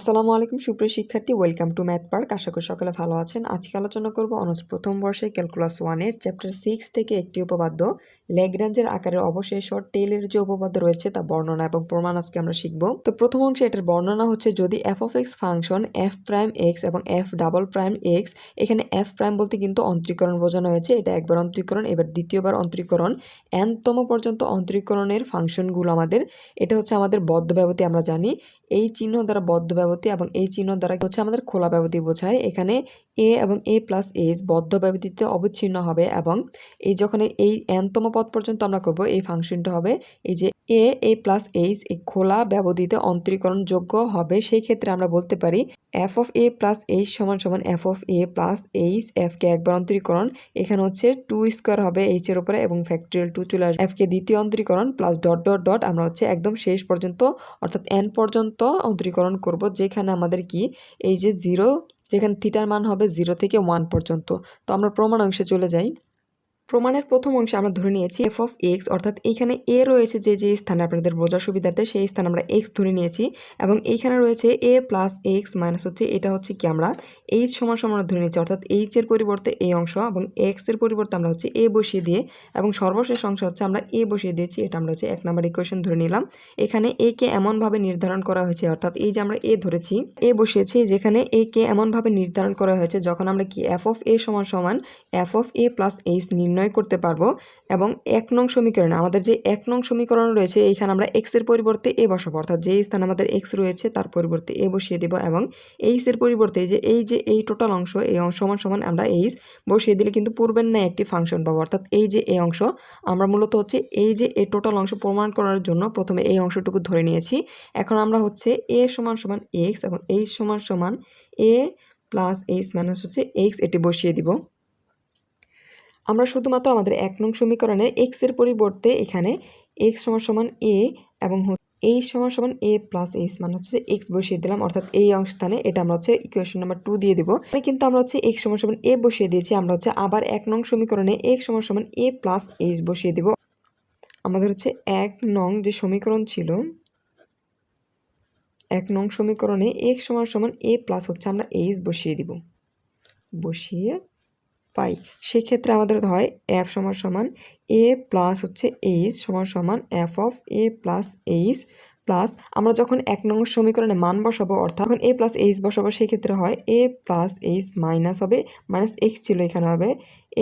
আসসালামু আলাইকুম, সুপ্রিয় শিক্ষার্থী। ওয়েলকাম টু ম্যাথ পার্ক আশা করি সকলে ভালো আছেন। আজকে আলোচনা করব অনার্স প্রথম বর্ষে ক্যালকুলাস ওয়ানের, চ্যাপ্টার সিক্স থেকে একটি উপপাদ্য। ল্যাগ্রাঞ্জের আকারের অবশেষ টেলের যে উপপাদ্য রয়েছে তা বর্ণনা এবং প্রমাণ আজকে আমরা শিখব। তো প্রথম অংশে এটার বর্ণনা হচ্ছে, যদি f of x function f prime x এবং এফ ডাবল প্রাইম এক্স এখানে এফ প্রাইম বলতে কিন্তু অন্তরীকরণ বোঝানো হয়েছে। এটা একবার অন্তরীকরণ, এবার দ্বিতীয়বার অন্তরীকরণ। এনতম পর্যন্ত অন্তরীকরণের ফাংশনগুলো আমাদের, এটা হচ্ছে আমাদের বদ্ধ ব্যবধি আমরা জানি। এই চিহ্ন দ্বারা বদ্ধ ব্যবধি এবং এই চিহ্ন দ্বারা হচ্ছে? আমাদের খোলা ব্যবধি বোঝায়। এখানে এ এবং এ প্লাস এস বদ্ধ ব্যবধিতে অবিচ্ছিন্ন হবে এবং এই যখন এই এনতম পদ পর্যন্ত আমরা করব, এই ফাংশনটা হবে এই যে এ এ প্লাস এইচ এই খোলা ব্যবধিতে অন্তরীকরণযোগ্য হবে, সেই ক্ষেত্রে আমরা বলতে পারি f of a plus h সমান সমান f of a plus h এফকে একবার অন্তরীকরণ, এখানে হচ্ছে টু স্কোয়ার হবে এইচ এর উপরে এবং ফ্যাক্টরিয়াল টু চলে আসবে। এফকে দ্বিতীয় অন্তরীকরণ প্লাস ডট ডট ডট আমরা হচ্ছে একদম শেষ পর্যন্ত অর্থাৎ এন পর্যন্ত অন্তরীকরণ করব, যেখানে আমাদের কি এই যে জিরো, যেখানে থিটার মান হবে জিরো থেকে ওয়ান পর্যন্ত। তো আমরা প্রমাণ অংশে চলে যাই। প্রমাণের প্রথম অংশে আমরা ধরে নিয়েছি এফ অফ এক্স অর্থাৎ এইখানে এ রয়েছে যে যে স্থানে আপনাদের বোঝার সুবিধার্থে সেই স্থানে আমরা এক্স ধরে নিয়েছি এবং এইখানে রয়েছে এ প্লাস এক্স মাইনাস হচ্ছে, এটা হচ্ছে কি আমরা এইচ সমান সমান ধরে নিয়েছি, অর্থাৎ এইচ এর পরিবর্তে এই অংশ এবং এক্সের পরিবর্তে আমরা হচ্ছে এ বসিয়ে দিয়ে এবং সর্বশেষ অংশ হচ্ছে আমরা এ বসিয়ে দিয়েছি, এটা আমরা হচ্ছে এক নম্বর ইকুয়েশন ধরে নিলাম। এখানে এ কে এমনভাবে নির্ধারণ করা হয়েছে, অর্থাৎ এই যে আমরা এ ধরেছি এ বসিয়েছি, যেখানে এ কে এমনভাবে নির্ধারণ করা হয়েছে, যখন আমরা কি এফ অফ এ সমান সমান f of a plus h নির্ণয় করতে পারব এবং এক নং সমীকরণে আমাদের যে এক নং সমীকরণ রয়েছে, এইখানে আমরা এক্সের পরিবর্তে এ বসাবো। অর্থাৎ যে স্থানে আমাদের এক্স রয়েছে, তার পরিবর্তে এ বসিয়ে দেবো এবং এইচ এর পরিবর্তে যে, এই যে, এই টোটাল অংশ, এই অংশ সমান সমান আমরা এইচ বসিয়ে দিলে কিন্তু পূর্বের ন্যায় একটি ফাংশন পাবো। অর্থাৎ এই যে এই অংশ, আমরা মূলত হচ্ছে এই যে এ টোটাল অংশ প্রমাণ করার জন্য প্রথমে এই অংশটুকু ধরে নিয়েছি। এখন আমরা হচ্ছে এ সমান সমান এক্স এবং এইচ সমান সমান এ প্লাস এইচ মাইনাস হচ্ছে এক্স এটি বসিয়ে দিব। আমরা শুধুমাত্র আমাদের এক নং সমীকরণে এক্সের পরিবর্তে এখানে এক্স সমান সমান এ এবং এই সমান সমান এ প্লাস এইচ মানে হচ্ছে এক্স বসিয়ে দিলাম, অর্থাৎ এই অংশস্থানে এটা আমরা হচ্ছে ইকুয়েশন নাম্বার টু দিয়ে দিব। মানে কিন্তু আমরা হচ্ছে এক্স সমান সমান এ বসিয়ে দিয়েছি, আমরা হচ্ছে আবার এক নং সমীকরণে এক্স সমান সমান এ প্লাস এইচ বসিয়ে দিব। আমাদের হচ্ছে এক নং যে সমীকরণ ছিল, এক নং সমীকরণে এক্স সমান সমান এ প্লাস হচ্ছে আমরা এইচ বসিয়ে দিব। বসিয়ে পাই। সেক্ষেত্রে আমাদের হয় এফ সমান সমান এ প্লাস হচ্ছে এইচ সমান সমান f of a plus h plus আমরা যখন এক নম্বর সমীকরণে মান বসাবো, অর্থাৎ এখন এ প্লাস এইচ বসাবো, সেক্ষেত্রে হয় এ প্লাস এইচ মাইনাস হবে মাইনাস এক্স ছিল এখানে হবে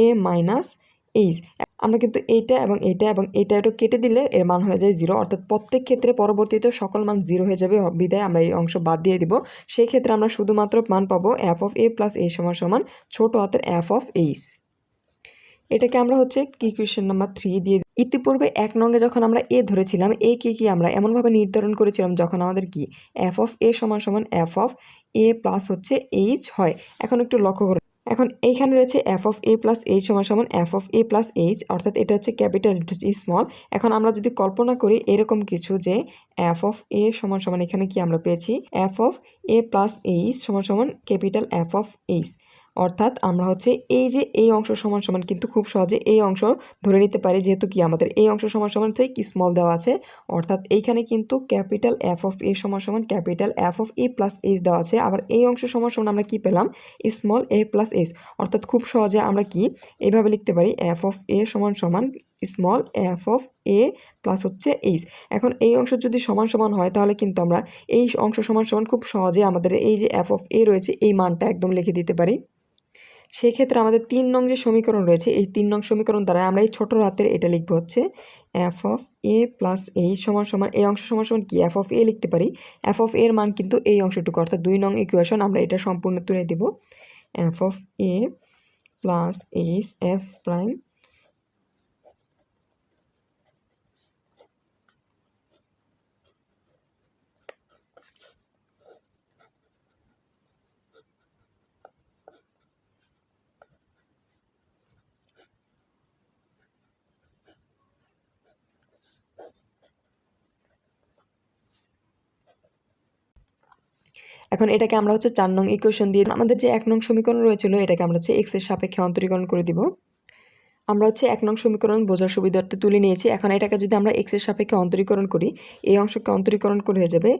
এ মাইনাস এইচ আমরা কিন্তু এইটা এবং এইটা এবং এইটা একটু কেটে দিলে এর মান হয়ে যায় জিরো অর্থাৎ প্রত্যেক ক্ষেত্রে পরবর্তীতে সকল মান জিরো হয়ে যাবে বিদায় আমরা এই অংশ বাদ দিয়ে দিব। সেই ক্ষেত্রে আমরা শুধুমাত্র মান পাবো f of a plus a সমান সমান ছোটো হাতের এফ অফ এইচ এটাকে আমরা হচ্ছে কি কোয়েশ্চেন নাম্বার থ্রি দিয়ে ইতিপূর্বে এক নঙ্গে যখন আমরা এ ধরেছিলাম এ কে কি আমরা এমনভাবে নির্ধারণ করেছিলাম যখন আমাদের কি? এফ অফ এ সমান সমান এফ অফ এ প্লাস হচ্ছে এইচ হয়। এখন একটু লক্ষ্য করে। এখন এইখানে রয়েছে f of a plus h সমান সমান f of a plus h অর্থাৎ এটা হচ্ছে ক্যাপিটাল ইন্টু স্মল। এখন আমরা যদি কল্পনা করি এরকম কিছু যে এফ অফ এ সমান সমান এখানে কি আমরা পেয়েছি? F of a plus h সমান সমান ক্যাপিটাল এফ অফ এইচ অর্থাৎ আমরা হচ্ছে এই যে এই অংশ সমান সমান কিন্তু খুব সহজে এই অংশ ধরে নিতে পারি, যেহেতু কি আমাদের এই অংশ সমান সমান থেকে কি স্মল দেওয়া আছে, অর্থাৎ এইখানে কিন্তু ক্যাপিটাল এফ অফ এ সমান সমান capital f of a plus h দেওয়া আছে। আবার এই অংশ সমান সমান আমরা কি পেলাম? স্মল এ প্লাস এইচ অর্থাৎ খুব সহজে আমরা কি এইভাবে লিখতে পারি এফ অফ এ সমান সমান small f of a plus হচ্ছে এইচ এখন এই অংশ যদি সমান সমান হয়, তাহলে কিন্তু আমরা এই অংশ সমান সমান খুব সহজে আমাদের এই যে এফ অফ এ রয়েছে, এই মানটা একদম লিখে দিতে পারি। সেই ক্ষেত্রে আমাদের তিন নং যে সমীকরণ রয়েছে, এই তিন নং সমীকরণ দ্বারা আমরা এই ছোটো রাতের এটা লিখব হচ্ছে এফ অফ এ প্লাস এই সমান সমান, এই অংশ সমান সমান কি? এফ অফ এ লিখতে পারি। এফ অফ এর মান কিন্তু এই অংশটুকু, অর্থাৎ দুই নং ইকুয়েশন আমরা এটা সম্পূর্ণ তুলে দেব। F of a plus h f prime এখন এটাকে আমরা হচ্ছে চার নং ইকুয়েশন দিয়ে আমাদের যে এক নং সমীকরণ রয়েছিল, এটাকে আমরা হচ্ছে এক্সের সাপেক্ষে অন্তরীকরণ করে দিব। আমরা হচ্ছে এক নং সমীকরণ বোঝার সুবিধার্থে তুলে নিয়েছি। এখন এটাকে যদি আমরা এক্সের সাপেক্ষে অন্তরীকরণ করি, এই অংশকে অন্তরীকরণ করে হয়ে যাবে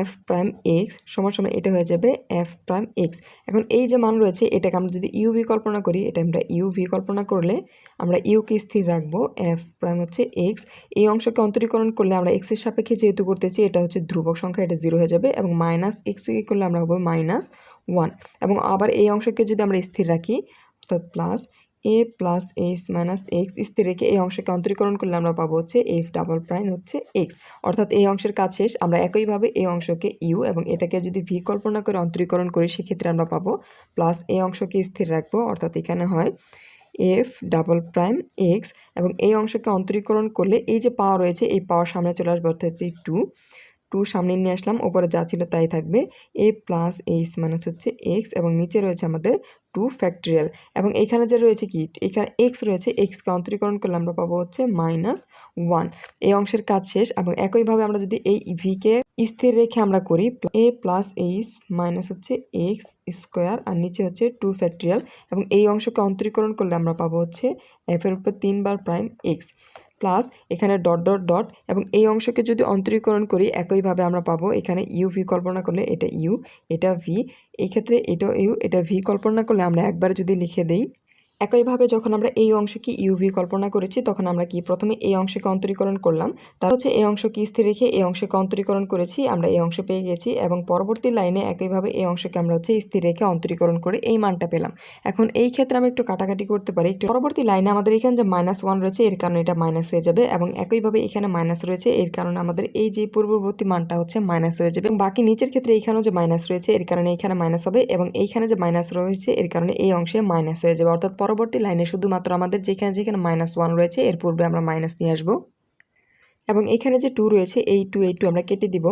এফ প্রাইম এক্স সমান সমান এটা হয়ে যাবে এফ প্রাইম এক্স এখন এই যে মান রয়েছে, এটাকে আমরা যদি ইউভি কল্পনা করি, এটা আমরা ইউভি কল্পনা করলে আমরা ইউকে স্থির রাখব এফ প্রাইম হচ্ছে এক্স এই অংশকে অন্তরীকরণ করলে আমরা এক্সের সাপেক্ষে যেহেতু করতেছি, এটা হচ্ছে ধ্রুবক সংখ্যা, এটা জিরো হয়ে যাবে এবং মাইনাস এক্সকে করলে আমরা হব মাইনাস ওয়ান এবং আবার এই অংশকে যদি আমরা স্থির রাখি, অর্থাৎ plus a plus x minus x স্থির রেখে এই অংশকে অন্তরীকরণ করলে আমরা পাবো হচ্ছে এফ ডাবল প্রাইম হচ্ছে এক্স অর্থাৎ এই অংশের কাজ শেষ, আমরা একইভাবে এই অংশকে ইউ এবং এটাকে যদি ভি কল্পনা করে অন্তরীকরণ করি, সেক্ষেত্রে আমরা পাবো প্লাস এই অংশকে স্থির রাখব, অর্থাৎ এখানে হয় এফ ডাবল প্রাইম এক্স এবং এই অংশকে অন্তরীকরণ করলে এই যে পাওয়ার রয়েছে, এই পাওয়ার সামনে চলে আসবে, অর্থাৎ টু টু সামনে নিয়ে আসলাম, ওপরে যা ছিল তাই থাকবে। এ প্লাস এইচ মাইনাস হচ্ছে এক্স এবং নিচে রয়েছে আমাদের টু ফ্যাক্টরিয়াল এবং এখানে যে রয়েছে কি, এখানে এক্স রয়েছে এক্সকে অন্তরীকরণ করলে আমরা পাবো হচ্ছে মাইনাস ওয়ান এই অংশের কাজ শেষ এবং একইভাবে আমরা যদি এই ভিকে স্থির রেখে আমরা করি এ প্লাস এইচ মাইনাস হচ্ছে এক্স স্কোয়ার আর নিচে হচ্ছে টু ফ্যাক্টরিয়াল এবং এই অংশকে অন্তরীকরণ করলে আমরা পাবো হচ্ছে এফের উপর তিনবার প্রাইম এক্স প্লাস এখানে ডট ডট ডট এবং এই অংশকে যদি অন্তরীকরণ করি, একইভাবে আমরা পাবো এখানে ইউ ভি কল্পনা করলে এটা ইউ, এটা ভি। এক্ষেত্রে ক্ষেত্রে এটা ইউ, এটা ভি কল্পনা করলে আমরা একবার যদি লিখে দেই একইভাবে যখন আমরা এই অংশকে ইউভি কল্পনা করেছি, তখন আমরা কি প্রথমে এই অংশকে অন্তরীকরণ করলাম তার হচ্ছে এই অংশকে স্থির রেখে এই অংশকে অন্তরীকরণ করেছি, আমরা এই অংশ পেয়ে গেছি এবং পরবর্তী লাইনে একইভাবে এই অংশকে আমরা হচ্ছে স্থির রেখে অন্তরীকরণ করে এই মানটা পেলাম। এখন এই ক্ষেত্রে আমরা একটু কাটাকাটি করতে পারি, একটু পরবর্তী লাইনে আমাদের এখানে যে মাইনাস ওয়ান রয়েছে, এর কারণে এটা মাইনাস হয়ে যাবে এবং একইভাবে এখানে মাইনাস রয়েছে, এর কারণে আমাদের এই যে পূর্ববর্তী মানটা হচ্ছে মাইনাস হয়ে যাবে এবং বাকি নিচের ক্ষেত্রে এখানেও যে মাইনাস রয়েছে, এর কারণে এখানে মাইনাস হবে এবং এইখানে যে মাইনাস রয়েছে, এর কারণে এই অংশে মাইনাস হয়ে যাবে। অর্থাৎ পরবর্তী লাইনে শুধুমাত্র আমাদের যেখানে যেখানে মাইনাস ওয়ান রয়েছে, এর পূর্বে আমরা মাইনাস নিয়ে আসব। এবং এখানে যে টু রয়েছে, এই টু এই টু আমরা কেটে দিব।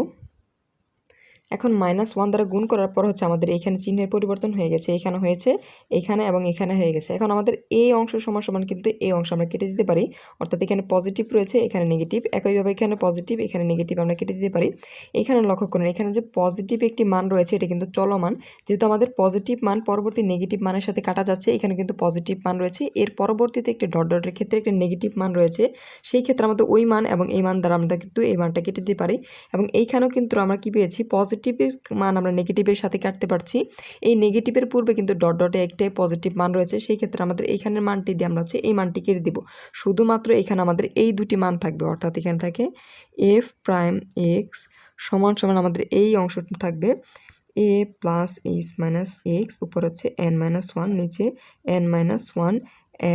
এখন মাইনাস ওয়ান দ্বারা গুণ করার পর হচ্ছে আমাদের এখানে চিহ্নের পরিবর্তন হয়ে গেছে। এখানে হয়েছে, এখানে এবং এখানে হয়ে গেছে। এখন আমাদের এই অংশ সমান সমান কিন্তু এই অংশ আমরা কেটে দিতে পারি। অর্থাৎ এখানে পজিটিভ রয়েছে, এখানে নেগেটিভ একইভাবে এখানে পজিটিভ এখানে নেগেটিভ আমরা কেটে দিতে পারি। এখানে লক্ষ্য করেন, এখানে যে পজিটিভ একটি মান রয়েছে, এটা কিন্তু চলমান। যেহেতু আমাদের পজিটিভ মান পরবর্তী নেগেটিভ মানের সাথে কাটা যাচ্ছে, এখানে কিন্তু পজিটিভ মান রয়েছে। এর পরবর্তীতে একটি ডট ডটের ক্ষেত্রে একটি নেগেটিভ মান রয়েছে। সেই ক্ষেত্রে আমাদের ওই মান এবং এই মান দ্বারা আমরা কিন্তু এই মানটা কেটে দিতে পারি। এবং এইখানেও কিন্তু আমরা কী পেয়েছি? পজিটিভের মান আমরা নেগেটিভের সাথে কাটতে পারছি। এই নেগেটিভের পূর্বে কিন্তু ডট ডটে একটাই পজিটিভ মান রয়েছে, সেই ক্ষেত্রে আমাদের এইখানের মানটি দিয়ে আমরা হচ্ছে এই মানটি কেটে দিব। শুধুমাত্র এখানে আমাদের এই দুটি মান থাকবে, অর্থাৎ এখানে থাকে এফ প্রাইম এক্স সমান সমান আমাদের এই অংশটি থাকবে। A plus h minus x উপর হচ্ছে এন মাইনাস ওয়ান নিচে n minus one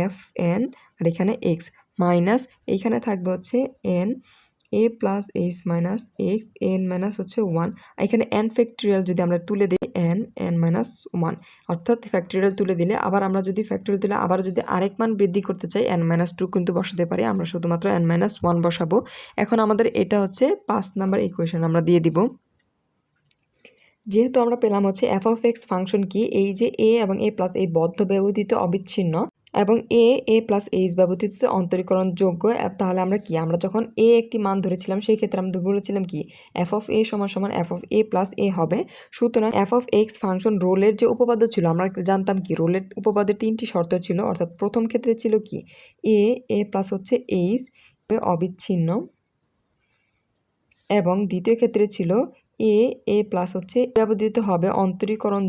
f n আর এখানে এক্স মাইনাস এইখানে থাকবে হচ্ছে n a plus h minus x n minus হচ্ছে ওয়ান এখানে এন ফ্যাক্টরিয়াল যদি আমরা তুলে দিই এন এন মাইনাস ওয়ান অর্থাৎ ফ্যাক্টরিয়াল তুলে দিলে আবার আমরা যদি ফ্যাক্টরিয়াল তুলে আবার যদি আরেক মান বৃদ্ধি করতে চাই এন মাইনাস টু কিন্তু বসাতে পারি। আমরা শুধুমাত্র এন মাইনাস ওয়ান বসাবো। এখন আমাদের এটা হচ্ছে পাঁচ নাম্বার ইকুয়েশন আমরা দিয়ে দিব। যেহেতু আমরা পেলাম হচ্ছে এফ অফ এক্স ফাংশন কি, এই যে এ এবং এ প্লাস এই বদ্ধ ব্যবহৃত অবিচ্ছিন্ন এবং এ এ প্লাস এইচ ব্যবহৃত অন্তরীকরণ যোগ্য তাহলে আমরা কি? আমরা যখন এ একটি মান ধরেছিলাম, সেই ক্ষেত্রে আমরা বলেছিলাম কি? এফ অফ এ সমান সমান f of a plus a হবে। সুতরাং এফ অফ এক্স ফাংশন রোলের যে উপপাদ্য ছিল, আমরা জানতাম কি? রোলের উপপাদ্যের তিনটি শর্ত ছিল, অর্থাৎ প্রথম ক্ষেত্রে ছিল কি? এ এ প্লাস হচ্ছে এইচ অবিচ্ছিন্ন। এবং দ্বিতীয় ক্ষেত্রে ছিল এ এ প্লাস হচ্ছে ব্যবহৃত হবে অন্তরীকরণ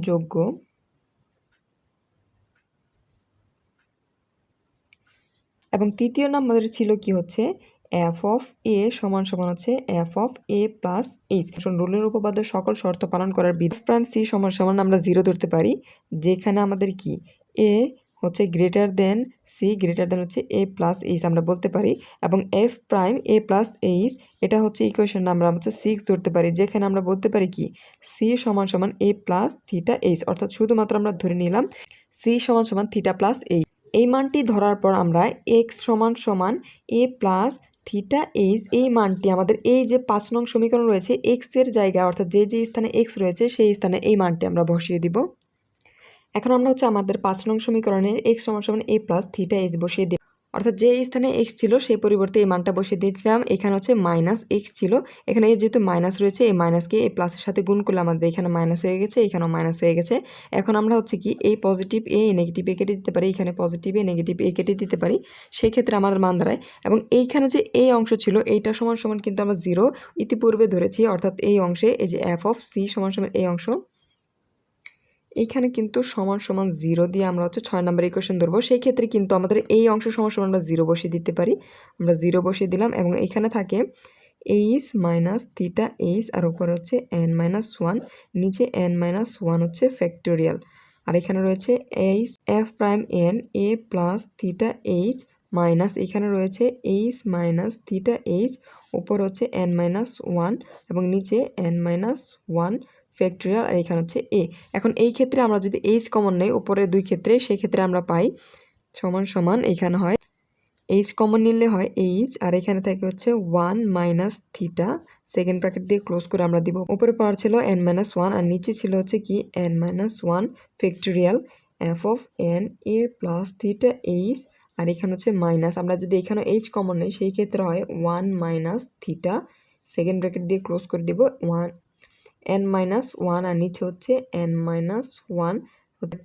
এবং তৃতীয় নম্বরের ছিল কি হচ্ছে? এফ অফ এ সমান সমান হচ্ছে f of a plus h রুলের উপপাদ্য সকল শর্ত পালন করার বিধ প্রাইম সি সমান সমান আমরা জিরো ধরতে পারি, যেখানে আমাদের কি? এ হচ্ছে greater than c greater than হচ্ছে এ প্লাস এইচ আমরা বলতে পারি, এবং f prime a plus h এটা হচ্ছে ইকুয়েশন আমরা হচ্ছে সিক্স ধরতে পারি, যেখানে আমরা বলতে পারি কি? সি সমান সমান এ প্লাস থিটা এইচ অর্থাৎ শুধুমাত্র আমরা ধরে নিলাম সি সমান সমান থিটা প্লাস এইচ এই মানটি ধরার পর আমরা এক্স সমান সমান এ প্লাস থিটা এইচ এই মানটি, আমাদের এই যে পাঁচ নং সমীকরণ রয়েছে এক্সের জায়গায় অর্থাৎ যে যে স্থানে এক্স রয়েছে, সেই স্থানে এই মানটি আমরা বসিয়ে দিব। এখন আমরা হচ্ছে আমাদের পাঁচ নং সমীকরণের এক্স সমান সমান এ প্লাস থিটা এইচ বসিয়ে দিই অর্থাৎ যে স্থানে এক্স ছিল, সেই পরিবর্তে এই মানটা বসিয়ে দিয়েছিলাম। এখানে হচ্ছে মাইনাস এক্স ছিল। এখানে যেহেতু মাইনাস রয়েছে, এই মাইনাসকে এই প্লাসের সাথে গুণ করলে আমাদের এখানে মাইনাস হয়ে গেছে, এখানেও মাইনাস হয়ে গেছে। এখন আমরা হচ্ছে কি, এই পজিটিভ এ নেগেটিভ এ কেটে দিতে পারি, এখানে পজিটিভ এ নেগেটিভ এ কেটে দিতে পারি। সেই ক্ষেত্রে আমাদের মান দাঁড়ায়। এবং এইখানে যে এই অংশ ছিল, এইটা সমান সমান কিন্তু আমরা জিরো ইতিপূর্বে ধরেছি। অর্থাৎ এই অংশে এই যে এফ অফ সি সমান সমান এই অংশ এইখানে কিন্তু সমান সমান জিরো দিয়ে আমরা হচ্ছে ছয় নম্বর ইকুয়েশন ধরবো। সেই ক্ষেত্রে কিন্তু আমাদের এই অংশ সমান সমান আমরা জিরো বসিয়ে দিতে পারি। আমরা জিরো বসিয়ে দিলাম এবং এখানে থাকে এইচ মাইনাস থিটা এইচ আর উপরে হচ্ছে এন মাইনাস ওয়ান নিচে এন মাইনাস ওয়ান হচ্ছে ফ্যাক্টোরিয়াল আর এখানে রয়েছে h f prime n a plus theta h minus এখানে রয়েছে এইচ মাইনাস থিটা এইচ উপর হচ্ছে এন মাইনাস ওয়ান এবং নিচে এন মাইনাস ওয়ান ফ্যাক্টোরিয়াল আর এখানে হচ্ছে এ এখন এই ক্ষেত্রে আমরা যদি এইচ কমন নেই, উপরে দুই ক্ষেত্রে, সেই ক্ষেত্রে আমরা পাই সমান সমান এখানে হয় এইচ কমন নিলে হয় এইচ আর এখানে থাকে হচ্ছে one minus theta second bracket দিয়ে ক্লোজ করে আমরা দিব। উপরে পাওয়ার ছিল এন মাইনাস ওয়ান আর নিচে ছিল হচ্ছে কি n minus one factorial f of n a plus theta h আর এখানে হচ্ছে মাইনাস আমরা যদি এখানে এইচ কমন নেই, সেই ক্ষেত্রে হয় one minus theta second bracket দিয়ে ক্লোজ করে দিব ওয়ান এন মাইনাস ওয়ান আর নিচে হচ্ছে এন মাইনাস ওয়ান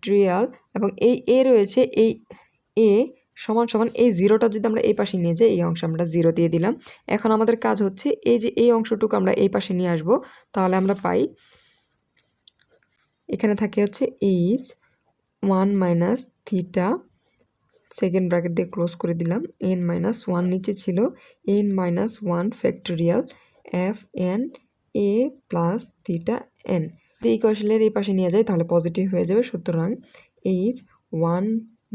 ট্রিয়াল এবং এই এ রয়েছে, এই এ সমান সমান এই জিরোটা যদি আমরা এই পাশে নিয়ে যাই, এই অংশ আমরা জিরো দিয়ে দিলাম। এখন আমাদের কাজ হচ্ছে এই যে এই অংশটুকু আমরা এই পাশে নিয়ে আসব, তাহলে আমরা পাই। এখানে থাকে হচ্ছে h one minus theta second bracket দিয়ে ক্লোজ করে দিলাম। এন মাইনাস ওয়ান নিচে ছিল n minus one factorial f n a plus theta n এই ইকুয়েশনের এই পাশে নিয়ে যাই তাহলে পজিটিভ হয়ে যাবে। সুতরাং এইচ ওয়ান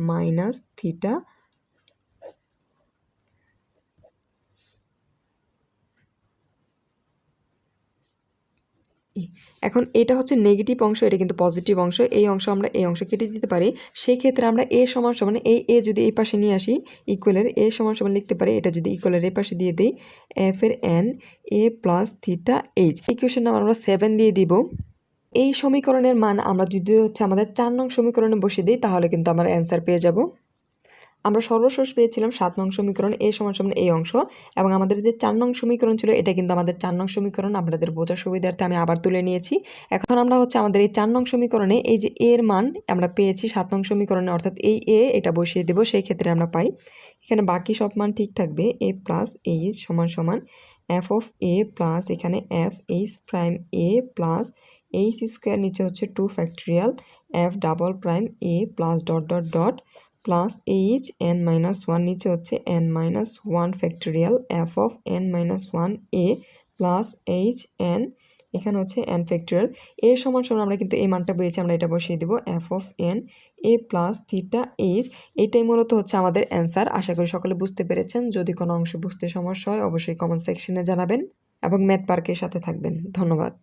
মাইনাস থিটা এখন এটা হচ্ছে নেগেটিভ অংশ, এটা কিন্তু পজিটিভ অংশ, এই অংশ আমরা এই অংশ কেটে দিতে পারি। সেই ক্ষেত্রে আমরা এ সমান সমান, এই এ যদি এই পাশে নিয়ে আসি ইকুয়ালের এ সমান সমান লিখতে পারি, এটা যদি ইকুয়ালের এই পাশে দিয়ে দিই এফ এর n a plus theta h equation নাম আমরা সেভেন দিয়ে দিব। এই সমীকরণের মান আমরা যদি হচ্ছে আমাদের চার নং সমীকরণে বসিয়ে দিই, তাহলে কিন্তু আমরা অ্যান্সার পেয়ে যাব। আমরা সর্বশেষ পেয়েছিলাম সাত নং সমীকরণ, এ সমান সমান এই অংশ, এবং আমাদের যে চার নং সমীকরণ ছিল, এটা কিন্তু আমাদের চার নং সমীকরণ, আপনাদের বোঝার সুবিধার্থে আমি আবার তুলে নিয়েছি। এখন আমরা হচ্ছে আমাদের এই চার নং সমীকরণে এই যে এর মান আমরা পেয়েছি সাত নং সমীকরণে, অর্থাৎ এই এ এটা বসিয়ে দেবো, সেই ক্ষেত্রে আমরা পাই। এখানে বাকি সব মান ঠিক থাকবে, এ প্লাস এইচ সমান সমান এফ অফ এ প্লাস এখানে f, h prime a plus h square নিচে হচ্ছে two factorial, f double prime a plus dot dot dot plus h n minus one নিচে হচ্ছে n minus one factorial f of n minus one a plus h n এখানে হচ্ছে N factorial এ সমান সমান আমরা কিন্তু এই মানটা পেয়েছি, আমরা এটা বসিয়ে দেবো। F of n a plus theta h এটাই মূলত হচ্ছে আমাদের অ্যান্সার আশা করি সকলে বুঝতে পেরেছেন। যদি কোনো অংশ বুঝতে সমস্যা হয়, অবশ্যই কমেন্ট সেকশনে জানাবেন এবং ম্যাথ পার্কের সাথে থাকবেন। ধন্যবাদ।